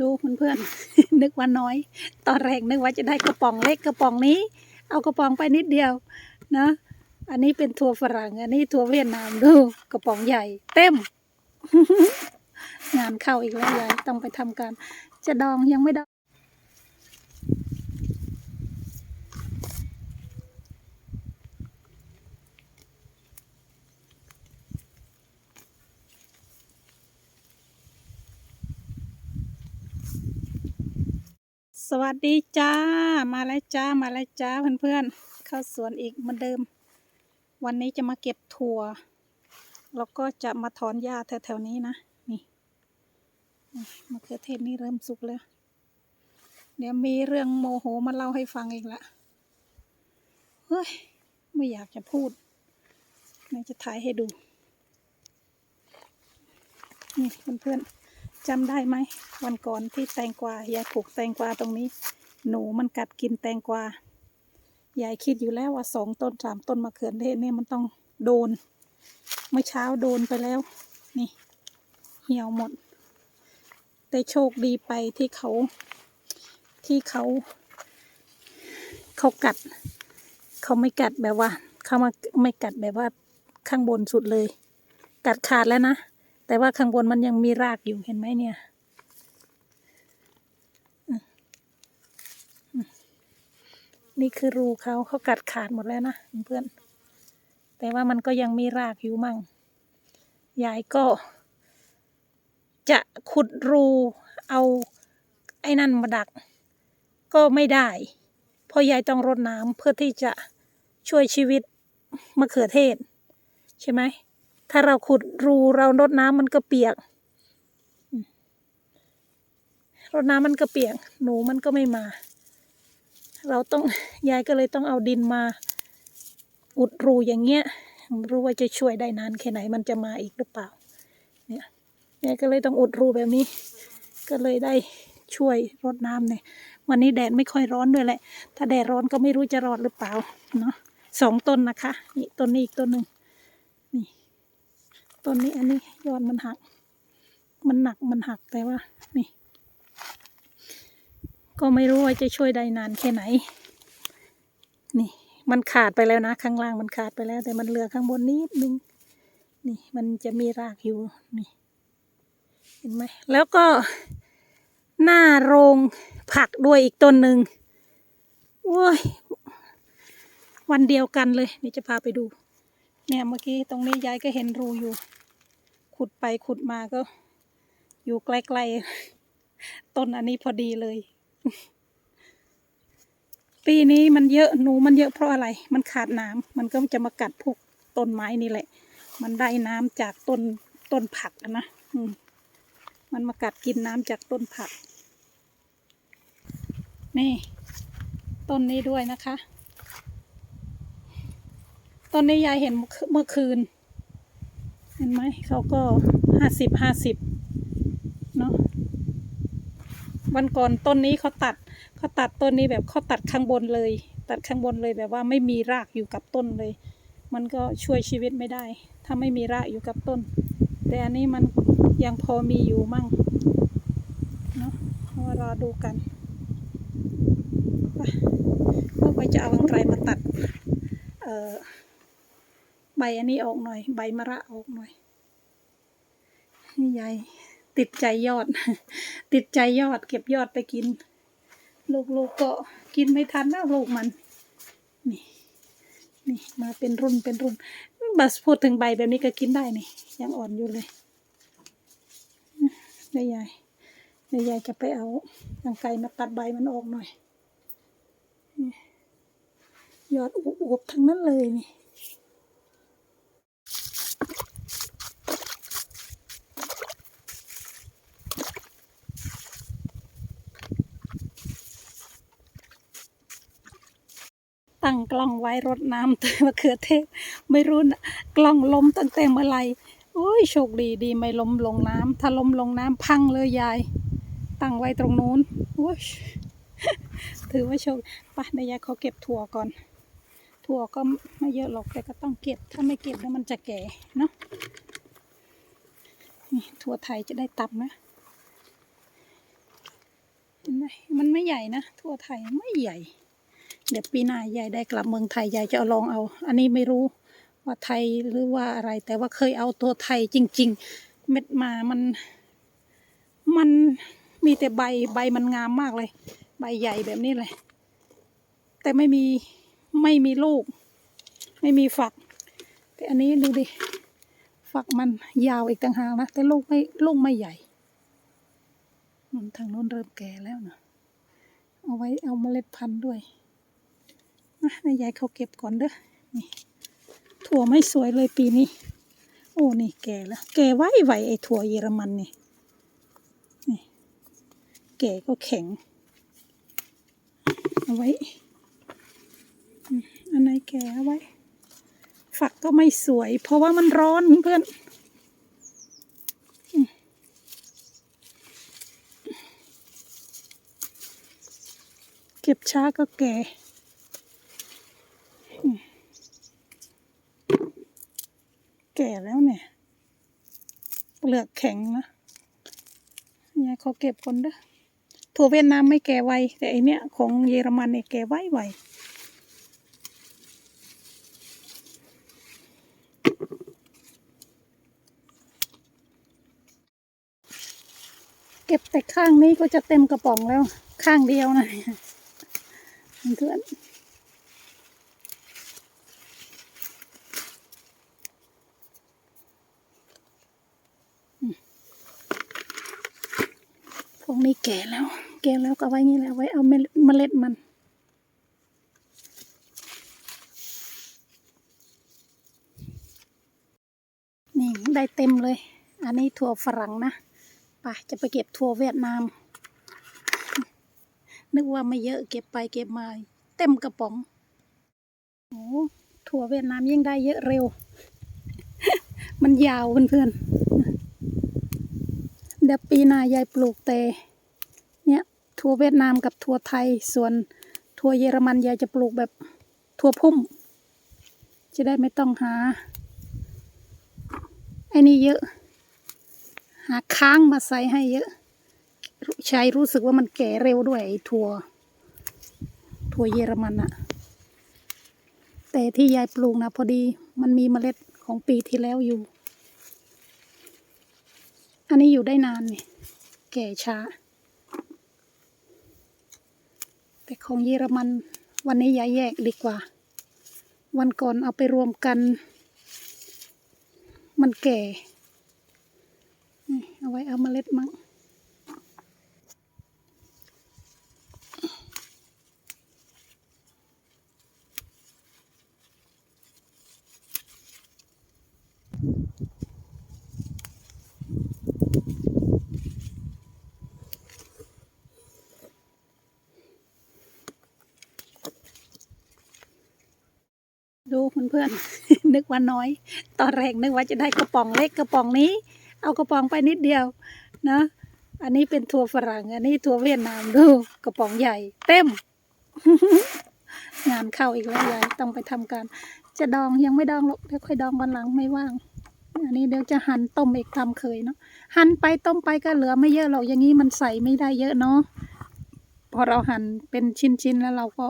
ดูเพื่อนๆนึกว่าน้อย ตอนแรกนึกว่าจะได้กระป๋องเล็กกระป๋องนี้ เอากระป๋องไปนิดเดียวนะอันนี้เป็นทัวฝรั่ง อันนี้ทัวเวียดนามดูกระป๋องใหญ่ เต็ม งานเข้าอีกแล้วยายต้องไปทำการ จะดองยังไม่ดอง สวัสดีจ้า มาแล้วจ้า มาแล้วจ้าเพื่อนๆ เข้าสวนอีกเหมือนเดิม วันนี้จะมาเก็บถั่ว แล้วก็จะมาถอนหญ้าแถวๆนี้นะ นี่มะเขือเทศนี่เริ่มสุกแล้ว เดี๋ยวมีเรื่องโมโหมาเล่าให้ฟังอีกละ เฮ้ย ไม่อยากจะพูดนี่จะถ่ายให้ดู นี่เพื่อนๆ จำได้ไหมวันก่อนที่แตงกวายายปลูกแตงกวาตรงนี้ หนูมันกัดกินแตงกวายายคิดอยู่แล้วว่าสองต้นสามต้นมะเขือเทศเนี่ยมันต้องโดน เมื่อเช้าโดนไปแล้ว นี่ เหี่ยวหมด แต่โชคดีไปที่เขา ที่เขา เขากัด เขาไม่กัดแบบว่า เขามาไม่กัดแบบว่าข้างบนสุดเลย กัดขาดแล้วนะ แต่ว่าข้างบนมันยังมีรากอยู่เห็นไหมเนี่ยอืมอืมนี่คือรูเขาเขากัดขาดหมดแล้วนะเพื่อน แต่ว่ามันก็ยังมีรากอยู่มั่ง ยายก็ จะขุดรูเอาไอ้นั่นมาดัก ก็ไม่ได้ เพราะยายต้องรดน้ำเพื่อที่จะช่วยชีวิตมะเขือเทศ ใช่ไหม ถ้าเราขุดรูเรารดน้ำมันก็เปียกรดน้ำมันก็เปียก หนูมันก็ไม่มา เราต้องยายก็เลยต้องเอาดินมา อุดรูอย่างเงี้ยไม่รู้ว่าจะช่วยได้นานแค่ไหนมันจะมาอีกหรือเปล่า เนี่ยยายก็เลยต้องอุดรูแบบนี้ ก็เลยได้ช่วยรดน้ำเนี่ยวันนี้แดดไม่ค่อยร้อนด้วยแหละ ถ้าแดดร้อนก็ไม่รู้จะรอดหรือเปล่าเนาะสองต้นนะคะ นี่ต้นนี้อีกต้นหนึ่ง ต้นนี้อันนี้ยอดมันหัก มันหนักมันหักแต่ว่า นี่ ก็ไม่รู้ว่าจะช่วยได้นานแค่ไหน นี่ มันขาดไปแล้วนะ ข้างล่างมันขาดไปแล้ว แต่มันเหลือข้างบนนิดนึง นี่มันจะมีรากอยู่นี่ เห็นไหมแล้วก็หน้าโรงผักด้วยอีกต้นหนึ่งโอ้ย วันเดียวกันเลยนี่จะพาไปดู เนี่ยเมื่อกี้ตรงนี้ยายก็เห็นรูอยู่ ขุดไปขุดมาก็ อยู่ใกล้ๆต้นอันนี้พอดีเลย ปีนี้มันเยอะหนูมันเยอะเพราะอะไร มันขาดน้ำมันก็จะมากัดพวกต้นไม้นี่แหละ มันได้น้ำจากต้นต้นผักนะมมันมากัดกินน้ำจากต้นผัก นี่ ต้นนี้ด้วยนะคะ ต้นนี้ยายเห็นเมื่อคืน เห็นไหมเขาก็ห้าสิบห้าสิบเนาะวันก่อนต้นนี้เขาตัดเขาตัดต้นนี้แบบเขาตัดข้างบนเลย ตัดข้างบนเลยแบบว่าไม่มีรากอยู่กับต้นเลย มันก็ช่วยชีวิตไม่ได้ ถ้าไม่มีรากอยู่กับต้น แต่อันนี้มันยังพอมีอยู่มั่งเนาะมารอดูกันไปเพื่อไปจะเอากรรไกรมาตัด เอ่อ ใบอันนี้ออกหน่อย ใบมะระออกหน่อยนี่ยายติดใจยอด ติดใจยอด เก็บยอดไปกิน ลูกๆกก็กินไม่ทันแล้วลูกมัน นี่ นี่มาเป็นรุ่นเป็นรุ่นบัสพูดถึงใบแบบนี้ก็กินได้นี่ ยังอ่อนอยู่เลยเดี๋ยยายเดี๋ยยายจะไปเอากางไกรมาตัดใบมันออกหน่อยยอดอวบๆทั้งนั้นเลยนี่ ตั้งกล้องไว้รดน้ำเตยมะเขือเทศ ไม่รู้นะกล้องล้มตั้งแต่เมื่อไหรโอ้ยโชคดีดีไม่ล้มลงน้ำถ้าล้มลงน้ำพังเลยยาย ตั้งไว้ตรงนู้นโอ้ยถือว่าโชคไปเดี๋ยยายขอเก็บถั่วก่อน ถั่วก็ไม่เยอะหรอกแต่ก็ต้องเก็บ ถ้าไม่เก็บแล้วมันจะแก่เนาะนี่ถั่วไทยจะได้ตับนะเห็นไหมมันไม่ใหญ่นะทั่วไทยไม่ใหญ่ เดี๋ยวปีหน้ายายได้กลับเมืองไทยยายจะอลองเอา อันนี้ไม่รู้ว่าไทยหรือว่าอะไร แต่ว่าเคยเอาตัวไทยจริง ๆ เม็ดมามัน มันมีแต่ใบใบมันงามมากเลย ใบใหญ่แบบนี้เลย แต่ไม่มีไม่มีลูก ไม่มีฝัก แต่อันนี้ดูดิฝักมันยาวอีกต่างหากนะแต่ลูกไม่ลูกไม่ใหญ่ทางโน้นเริ่มแก่แล้วนะเอาไว้เอาเมล็ดพันธุ์ด้วย นะนายยายเขาเก็บก่อนเด้อนี่ถั่วไม่สวยเลยปีนี้ โอ้นี่แก่แล้วแก่ไว้ไวไอ้ถั่วเยอรมันนี่นี่ แก่ก็แข็งเอาไว้อันไหนแก่เอาไว้ ฝักก็ไม่สวย เพราะว่ามันร้อนเพื่อนเก็บช้าก็แก่อืม แก่แล้วเนี่ย เปลือกแข็งนะยายขอเก็บก่อนเด้อถั่วเวียดนามไม่แก่ไว แต่อันเนี้ยของเยอรมันเนี่ยแก่ไวไวเก็บแต่ข้างนี้ก็จะเต็มกระป๋องแล้ว ข้างเดียวนะเพื่อน พวกนี้แก่แล้ว แก่แล้วก็ไว้งี้แหละไว้เอาเมล็ดเมล็ดมันนี่ได้เต็มเลย อันนี้ถั่วฝรั่งนะไปจะไปเก็บถั่วเวียดนาม นึกว่าไม่เยอะเก็บไปเก็บมาเต็มกระป๋องโอ้ถั่วเวียดนามยิ่งได้เยอะเร็ว มันยาวเพื่อนๆ เดี๋ยวปีหน้ายายปลูกแต่เนี่ยถั่วเวียดนามกับถั่วไทย ส่วนถั่วเยอรมันยายจะปลูกแบบถั่วพุ่ม จะได้ไม่ต้องหาไอ้นี่เยอะ หาค้างมาใส่ให้เยอะใช้รู้สึกว่ามันแก่เร็วด้วยไอ้ถั่วถั่วเยอรมันอะแต่ที่ยายปลูกนะพอดีมันมีเมล็ดของปีที่แล้วอยู่ อันนี้อยู่ได้นานนี่แก่ช้า แต่ของเยอรมันวันนี้ยายแยกดีกว่า วันก่อนเอาไปรวมกัน มันแก่ เอาไว้เอาเมล็ดมั้งดู เพื่อนๆ นึกว่าน้อย ตอนแรกนึกว่าจะได้กระป๋องเล็กกระป๋องนี้ เอากระป๋องไปนิดเดียวนะอันนี้เป็นถั่วฝรั่ง อันนี้ถั่วเวียดนามดูกระป๋องใหญ่ เต็ม งานเข้าอีกแล้วยายต้องไปทำการ จะดองยังไม่ดองหรอกเดี๋ยวค่อยดองวันหลังไม่ว่าง อันนี้เดี๋ยวจะหั่นต้มอีกตามเคยเนาะหั่นไปต้มไปก็เหลือไม่เยอะหรอกอย่างนี้มันใส่ไม่ได้เยอะเนาะพอเราหั่นเป็นชิ้นๆแล้วเราก็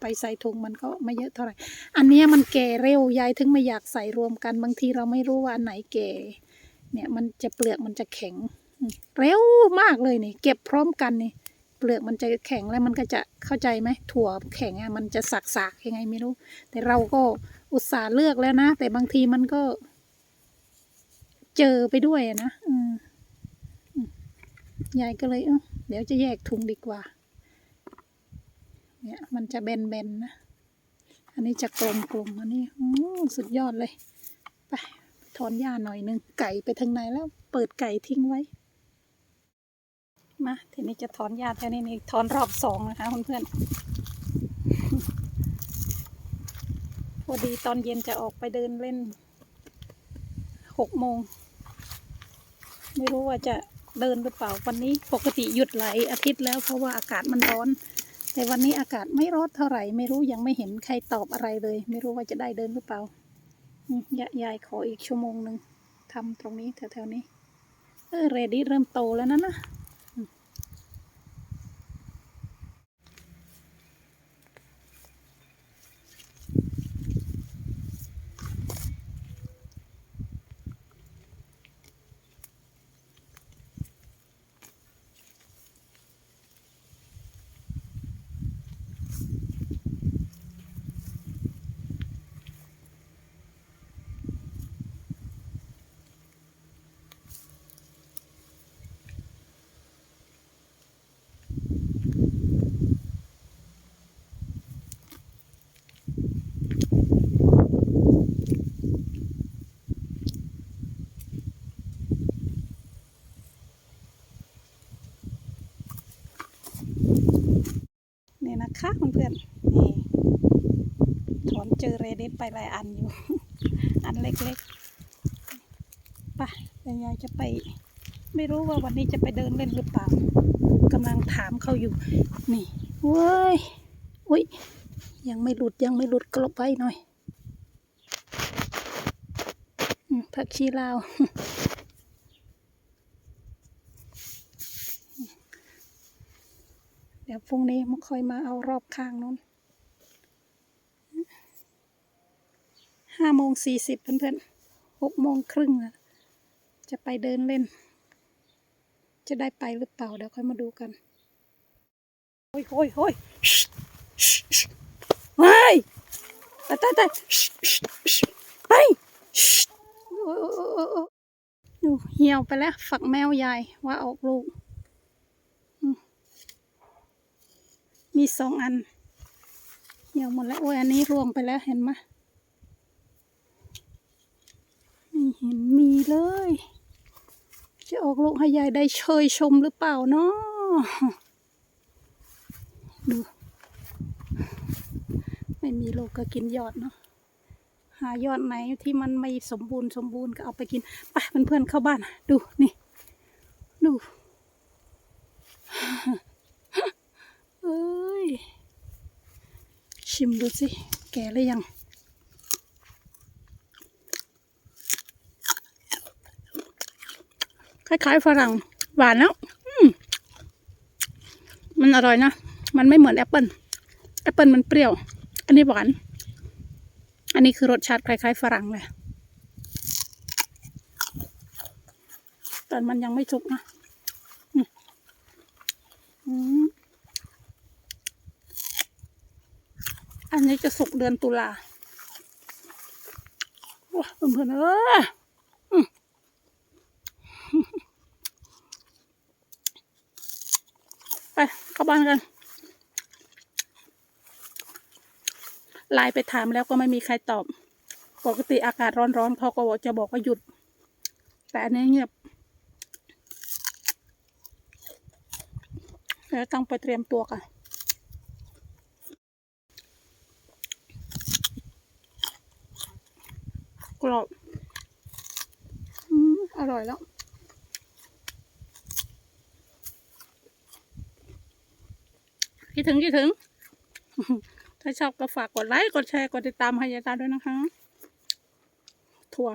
ไปใส่ถุงมันก็ไม่เยอะเท่าไหร่ อันนี้มันแก่เร็วยายถึงไม่อยากใส่รวมกันบางทีเราไม่รู้ว่าอันไหนแก่ เนี่ยมันจะเปลือกมันจะแข็ง เร็วมากเลยนี่ เก็บพร้อมกันนี่ เปลือกมันจะแข็งแล้วมันก็จะเข้าใจไหมถั่วแข็งอะมันจะสักๆยังไงไม่รู้ แต่เราก็อุตส่าห์เลือกแล้วนะ แต่บางทีมันก็ เจอไปด้วยนะอืยายก็เลยเเดี๋ยวจะแยกถุงดีกว่า เนี่ยมันจะแบนๆนนะ อันนี้จะกลมๆอันนี้สุดยอดเลย ไปถอนหญ้าหน่อยนึง ไก่ไปทางไหนแล้ว เปิดไก่ทิ้งไว้ มาทีนี้จะถอนหญ้าแถวนี้นี่ถอนรอบสองนะคะเพื่อนๆพอดีตอนเย็นจะออกไปเดินเล่นหกโมง ไม่รู้ว่าจะเดินหรือเปล่าวันนี้ปกติหยุดหลายอาทิตย์แล้วเพราะว่าอากาศมันร้อน แต่วันนี้อากาศไม่ร้อนเท่าไหร่ ไม่รู้ยังไม่เห็นใครตอบอะไรเลย ไม่รู้ว่าจะได้เดินหรือเปล่ายายายขออีกชั่วโมงหนึ่งทำตรงนี้แถวๆนี้ เออเรดี้เริ่มโตแล้วนะนะอืมยายก็เลยเออเดี๋ยวจะหั่นต้มอีกตามเคยเนาะหั่นไปต้มไปก็เหลือไม่เยอะหรอกอย่างนี้มันใส่ไม่ได้เยอะเนาะ นี่ นะคะเพื่อนๆนี่ถอนเจอเรเดนไปหลายอันอยู่ อันเล็กๆไปแต่ยายจะไป ไม่รู้ว่าวันนี้จะไปเดินเล่นหรือเปล่ากำลังถามเขาอยู่ นี่เว้ยอุ้ยยังไม่หลุดยังไม่หลุดกลบไว้หน่อยผักชีลาว ดี๋ยวพรุ่งนี้มาค่อยมาเอารอบข้างนู้นห้าโมงสี่สิบเพื่อนๆหกโมงครึ่งอะจะไปเดินเล่น จะได้ไปหรือเปล่าเดี๋ยวค่อยมาดูกันโอ้ยโอ้ยโอ้ยเฮ้ยตายตาไปโอ้โอ้ยโอ้ยโอ้ยโอ้ยดูเหี่ยวไปแล้วฝักแมวใหญ่ว่าออกลูก มีสองอันเหี่ยวหมดแล้วโอ้ยอันนี้รวงไปแล้วเห็นไหมไม่เห็นมีเลย จะออกลูกให้ยายได้เชยชมหรือเปล่าเนาะดู ไม่มีลูกก็กินยอดเนาะหายอดไหนที่มันไม่สมบูรณ์สมบูรณ์ก็เอาไปกินไปเพื่อนๆเข้าบ้าน ดูนี่ ดู เอ้ย ชิมดูสิ แก่หรือยัง คล้ายๆฝรั่ง หวานแล้วอืมมันอร่อยนะ มันไม่เหมือนแอปเปิลแอปเปิลมันเปรี้ยว อันนี้หวาน อันนี้คือรสชาติคล้ายๆฝรั่งเลย แต่มันยังไม่สุกนะ อืมอืม อันนี้จะสุกเดือนตุลาว้าเพื่อนๆเออไปเข้าบ้านกันไลน์ไปถามแล้วก็ไม่มีใครตอบ ปกติอากาศร้อนๆเขาก็บจะบอกว่าหยุด แต่อันนี้เงียบแล้วต้องไปเตรียมตัวกัน กรอบอืมอร่อยแล้ว คิดถึงคิดถึง ถ้าชอบก็ฝากกดไลค์ กดแชร์ กดติดตามให้ยาตาด้วยนะคะ ถั่ว